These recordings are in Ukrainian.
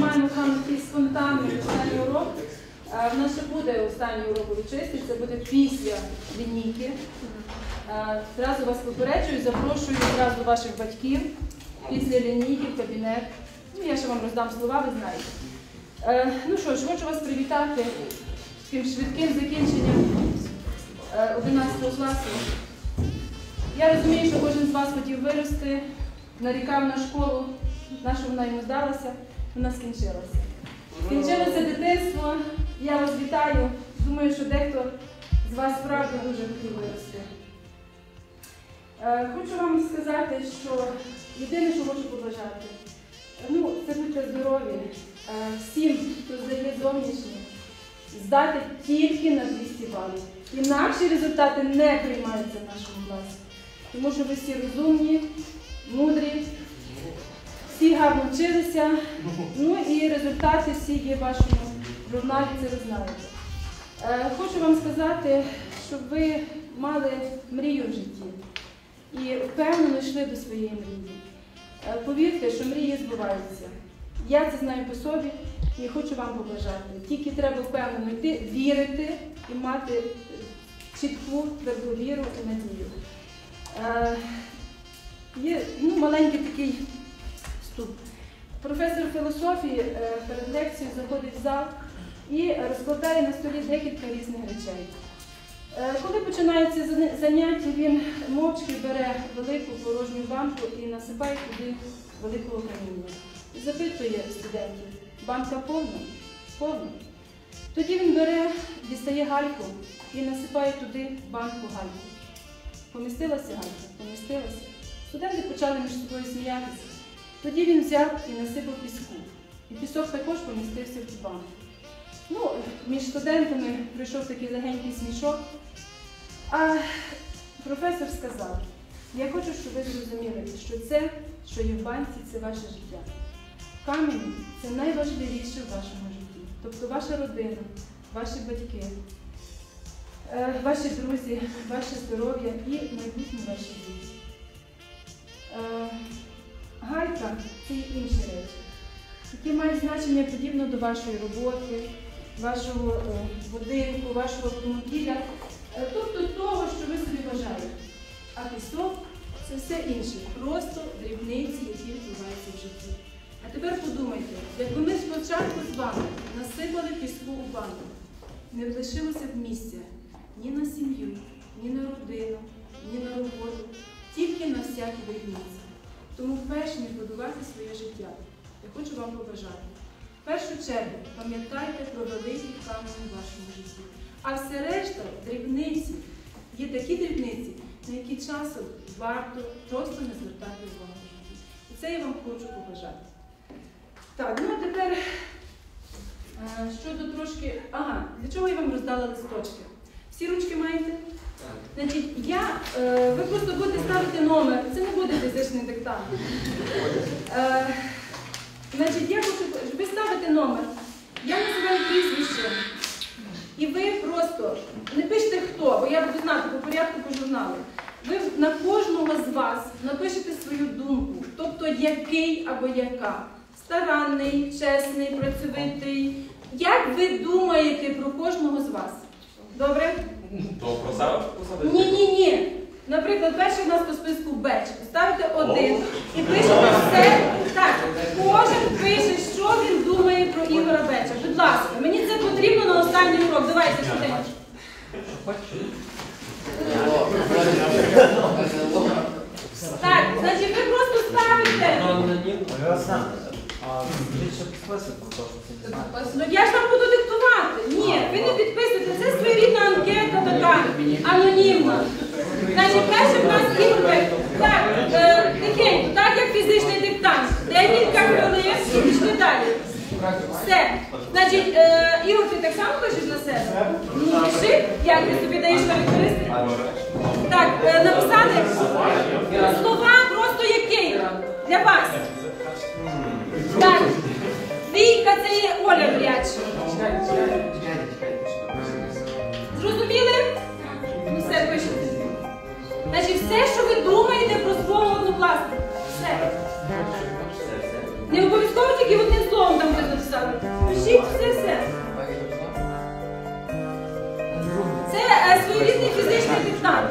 Маємо саме такий спонтанний останній урок. Е, В нас ще буде останній урок урочистий, це буде після лінійки. Е, Зразу вас попереджую, запрошую зразу ваших батьків після лінійки в кабінет. Ну, я ще вам роздам слова, ви знаєте. Е, Ну що ж, хочу вас привітати з таким швидким закінченням е, 11 класу. Я розумію, що кожен з вас хотів вирости, нарікав на школу, на що вона йому здалася, вона скінчилася. Скінчилося дитинство, я вас вітаю. Думаю, що дехто з вас справді дуже хотів вирости. Е, Хочу вам сказати, що єдине, що хочу побажати, ну, це будьте здорові. Е, Всім, хто здає зовнішнє, здати тільки на 200 балів. Інакші результати не приймаються в нашому класі. Тому що ви всі розумні, мудрі, всі гарно вчилися, ну і результати всі є в вашому журналі, це ви знаєте. Е, Хочу вам сказати, щоб ви мали мрію в житті і впевнено йшли до своєї мрії. Е, Повірте, що мрії збуваються. Я це знаю по собі і хочу вам побажати. Тільки треба впевнено йти, вірити і мати чітку тверду віру і надію. Маленький такий вступ. Професор філософії е, перед лекцією заходить в зал і розкладає на столі декілька різних речей. Е, Коли починається заняття, він мовчки бере велику порожню банку і насипає туди великого каміння. І запитує студентів, банка повна? Повна. Тоді він бере, дістає гальку і насипає туди банку гальку. Помістилася галька? Помістилася. Студенти почали між собою сміятися. Тоді він взяв і насипав піску. І пісок також помістився в ту банку. Ну, між студентами прийшов такий легенький смішок. А професор сказав: я хочу, щоб ви зрозуміли, що це, що є в банці, це ваше життя. Камінь це найважливіше в вашому житті. Тобто ваша родина, ваші батьки, е, ваші друзі, ваше здоров'я і майбутні ваші діти. Е, Галька це інші речі, які мають значення подібно до вашої роботи, вашого е, будинку, вашого автомобіля, е, тобто того, що ви собі бажаєте. А пісок це все інше, просто дрібниці, які відбуваються в житті. А тепер подумайте, якби ми спочатку з вами насипали піску у банку, не лишилося б місця ні на сім'ю, ні на родину, ні на роботу, тільки на всякі дрібниці. Тому перш ніж будувати своє життя, я хочу вам побажати. В першу чергу пам'ятайте про великі камені в вашому житті. А все решта дрібниці. Є такі дрібниці, на які часом варто просто не звертати увагу. І це я вам хочу побажати. Так, ну а тепер е, щодо трошки. Ага, для чого я вам роздала листочки? Всі ручки маєте? Значить, я, е, ви просто будете ставити номер, це не буде фізичний диктант. Е, значить, я хочу, ви ставите номер, я називаю прізвище. І ви просто не пишете хто, бо я буду знати по порядку по журналу. Ви на кожного з вас напишете свою думку, тобто який або яка. Старанний, чесний, працьовитий. Як ви думаєте про кожного з вас? Добре? То про себе посадити? Ні, ні, ні. Наприклад, перший у нас по списку Беч. Ставите один і пишете все. Так, кожен пише, що він думає про Ігора Беча. Будь ласка, мені це потрібно на останній урок. Давайте сюди. Так, значить, ви просто ставите. Знаю. Ну я ж там буду диктувати. Ні, ви не підписуєте. Це своєрідна анкета така, анонімна. Значить, перше в нас Ігор Так, е, тихенько, так як фізичний диктант. Декілька хвилин і пішли далі. Все. Значить, е, Ігор, ти так само пишеш на себе? Ну, пиши, як ти собі даєш характеристики. Так, е, написати слова просто який для вас. Так, Війка це є Оля Бряч. все, що ви думаєте про свого однокласника. Все. Не обов'язково тільки одним словом там буде написано. Пишіть все-все. Це е, своєрідний фізичний диктант.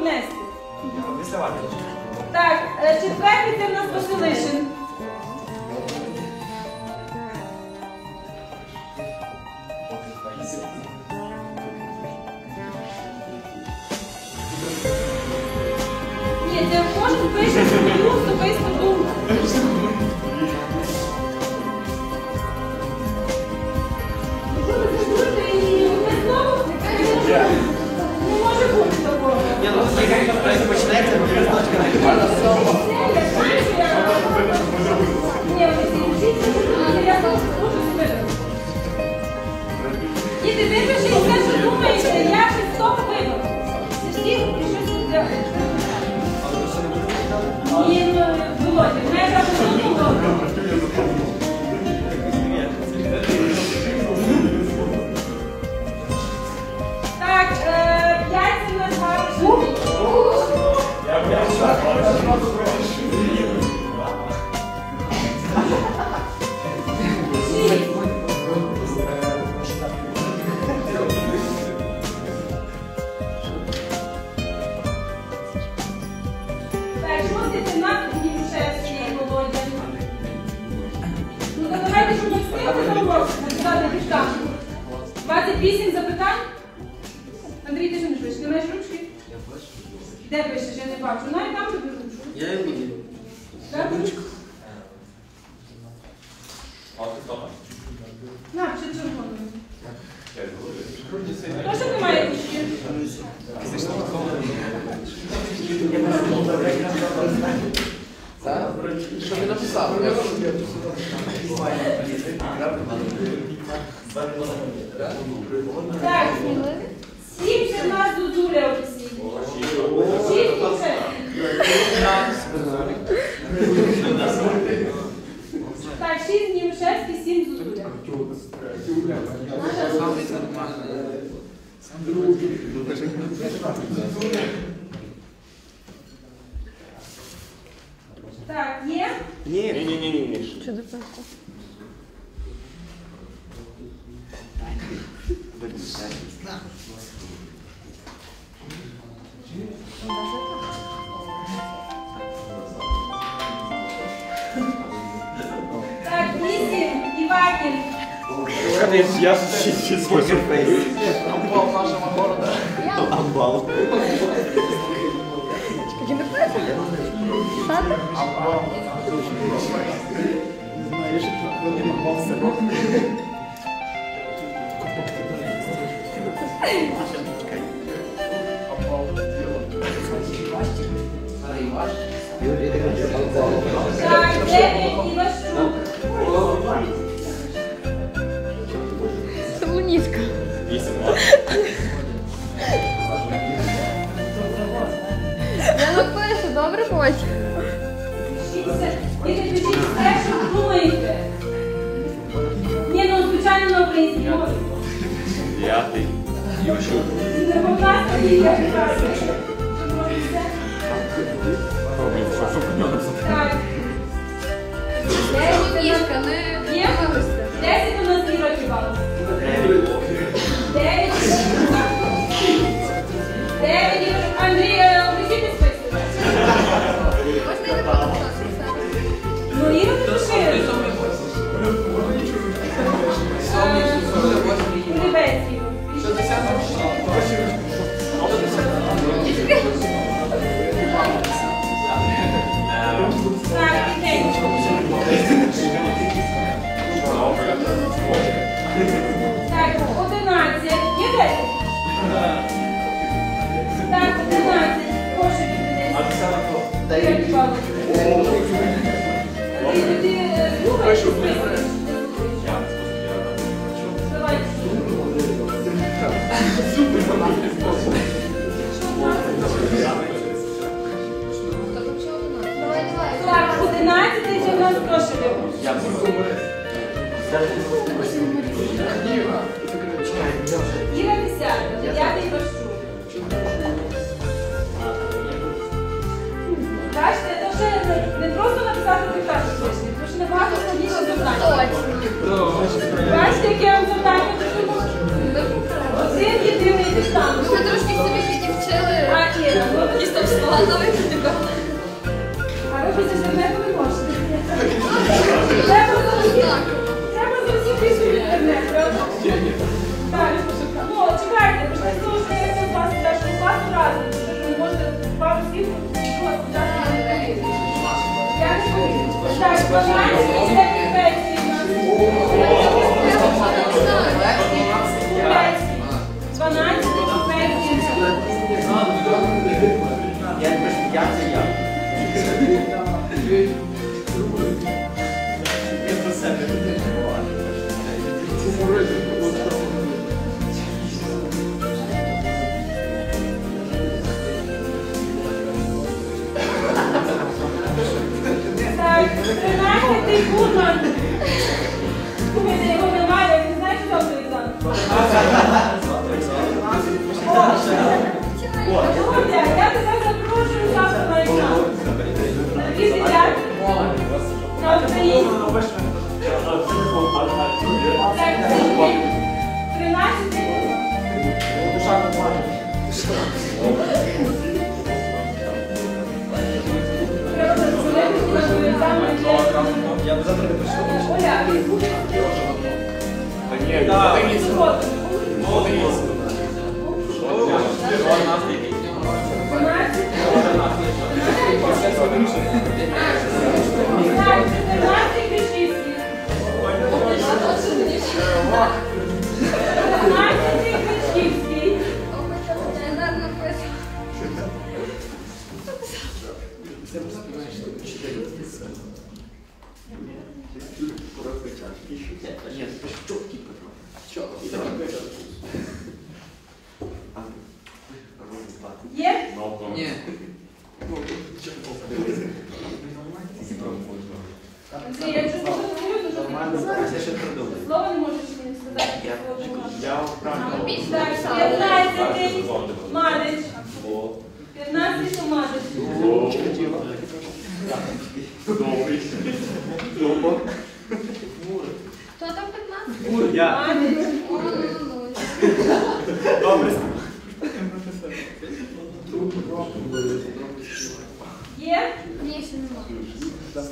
внести. Так, е, четвертий це в нас Василишин. Ні, це кожен пише свою особисту 네. Дивись, немає ручки. Я бачу. Де пишеш? Я не бачу. Навіть там тобі ручку. Я йому даю. Так, ручку. А ти там? На, ще червону. То, що немає ручки. Що ви написали? Я Так. сюди просто. Так, Низин, Ивакин. Конец я способ Амбал нашего города. Амбал. Какие-то Амбал. No nie mam mocy. Tak, lepiej ilość Десять у нас Іра кивала. Дев'ять. Дев'ять. Іра. Кошелєв. Іра десята, дев'ятий Ващук. Бачите, це вже не- просто написати диктатор точний, тому що набагато складніше завдання. Бачите, яке я вам завдання пишу? Один єдиний диктант. Ми трошки собі підівчили. А, Іра, ну Якісь там складові. А ви не можете. Треба завжди. Так. Треба завжди в інтернет, правда? Так, ну, чекайте, ви ж не того, що я вас теж у вас разом, що ви можете пару слів сказати на інтернеті. Я не повірю. Так, 12 це Купецький у нас. Купецький. 12 Я не пишу, я це я. Так, 13 Гурман. Слухайте, його немає, я не знаю, що там Є? Ні, ще нема. Так,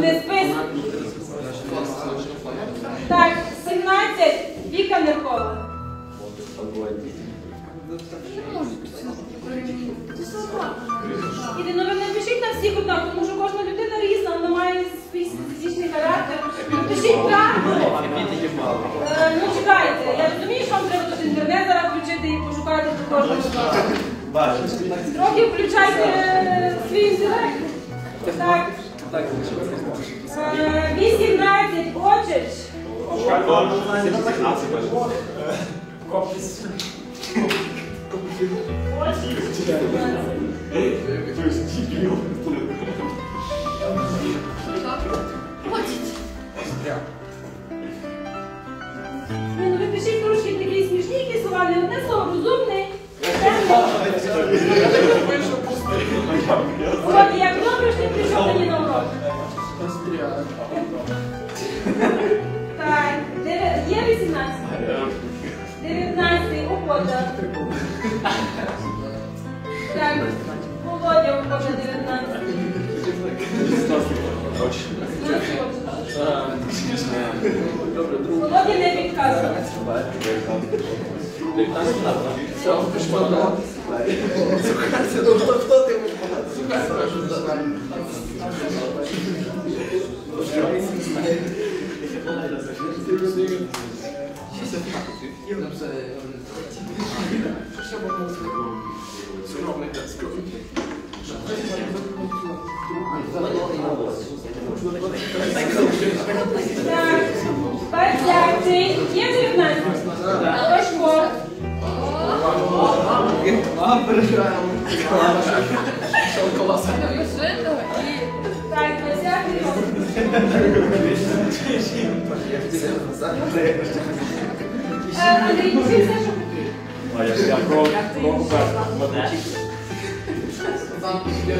Не спис. Віка Неркова. Не можу перемінити. Це собака. І ну ви не пишіть на всіх однак, тому що кожна людина різна, вона має свій фізичний характер. Напишіть правду. Е, ну чекайте, я розумію, що вам треба тут інтернет зараз включити і пошукати до кожного. Трохи включайте е, свій інтелект. Так. 8, 8. Szkalbon, 17 Kopis. Kopis. Kopis. To jest dziwne. 20. Є 19? Важко. Так, Е, Андрій, пиши все, що хотів. Я про про першу. Так, 21.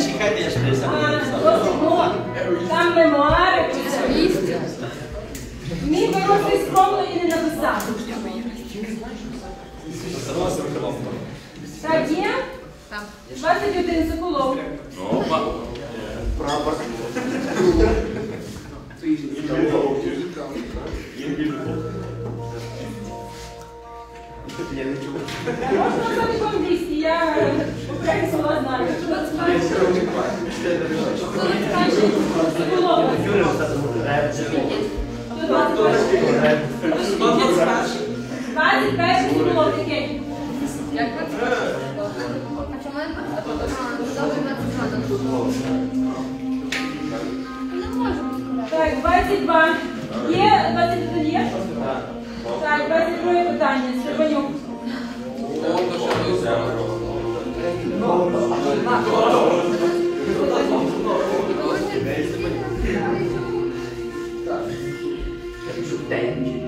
Чекайте, я ж прийшов. А, досить мова. Там мемуари писав. Не написав. Так, є? Так. 21 Соколов. Прапор. Я не чув. Можна написати по-англійськи, я окремі слова знаю. Соколов. Хто 21? 21 Соколов. Як ви? А чому я А, добре, на це згадано. Не можу. Так, 22. Є 21 є? Так, 22 питання день.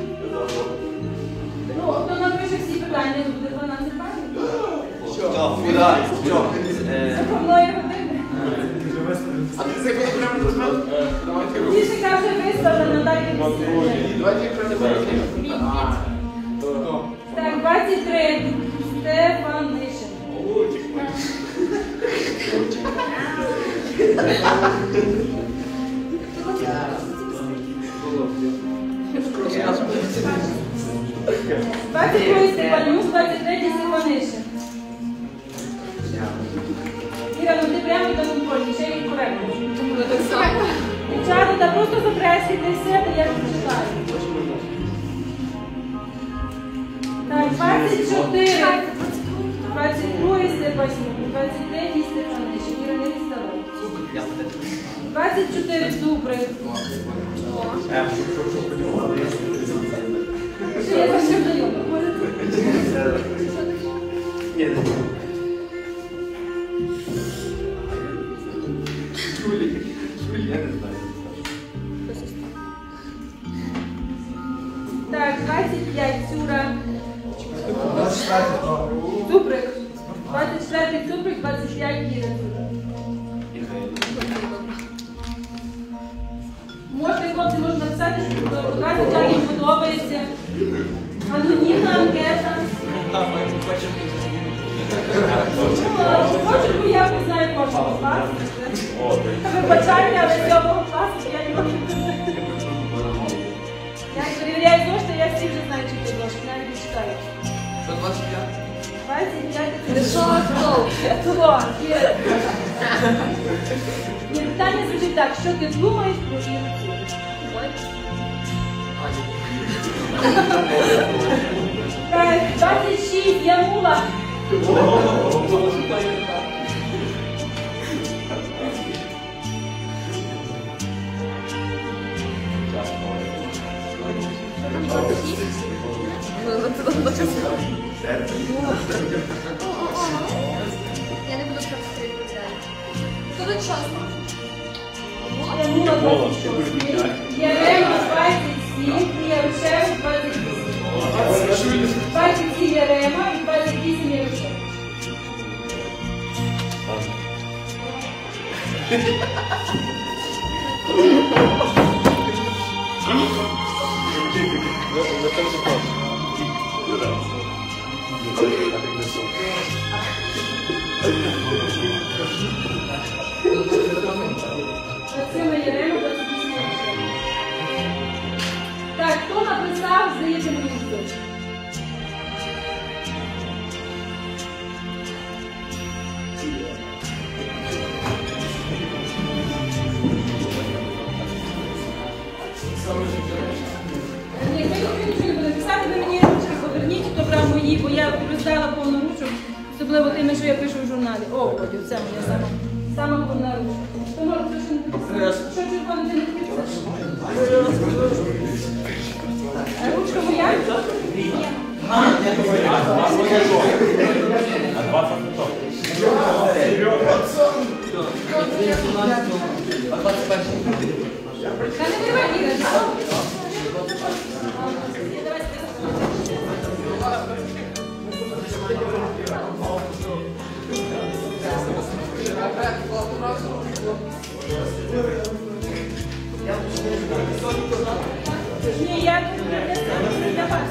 Ну, то напише всі питання, то буде 12 балів. Що? Куда? Що? Е, Головної години. А ти це коли прямо розмов? Давайте руку. Дівчинка вже виставлена, далі відстріляє. Давайте їх прямо зараз. А, то. Так, 23. Стефан Нишин. Лучик. 22 Степанюк, 23 Степанишин. Іра, ну ти прямо до футбольні, ще й ну, коректно. Дівчата, та просто запресуйте все, та я прочитаю. Так, 24. 22 Степанюк, 23 Степанишин, Іра, не відставай. 24 Дубрик. 25 Ти що, хто? Хто? Є. Ні, питання звучить так, що ти думаєш про Іру Так, 26, я мула. Я не буду так стріляти. Коли чесно? Я мула 26. Ярема 27, Ярушев 28. 27 Ярема і 28 Ярушев. Максима Ярема 28 Ярушев. Так, хто написав, здається листочок? Ні, хто бо я роздала повну ручок, особливо тими, що я пишу в журналі. О, це моя сама, сама повна ручка. Може це що не написати? Що червоне ти не? А ручка моя? Та не виривай, Іра, Ні, я для для вас.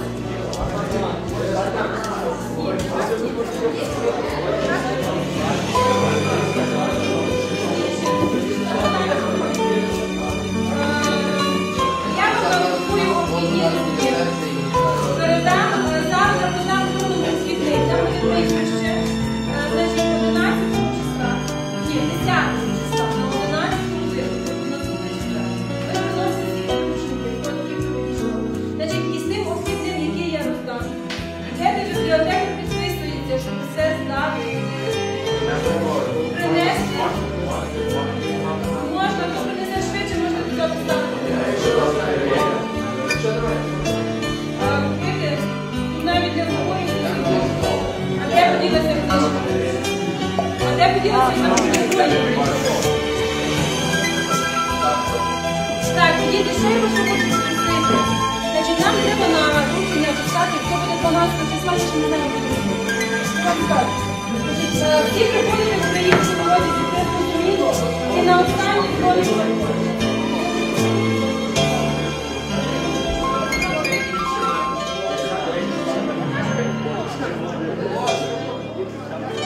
Так, тоді дешево, що хочемо змінити. Значить, нам треба на руки написати, хто буде по нас працювати, що ми знаємо. Так, так. Е, всі приходили, коли їх проводять, це зрозуміло. І на останній проводять.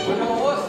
Bueno.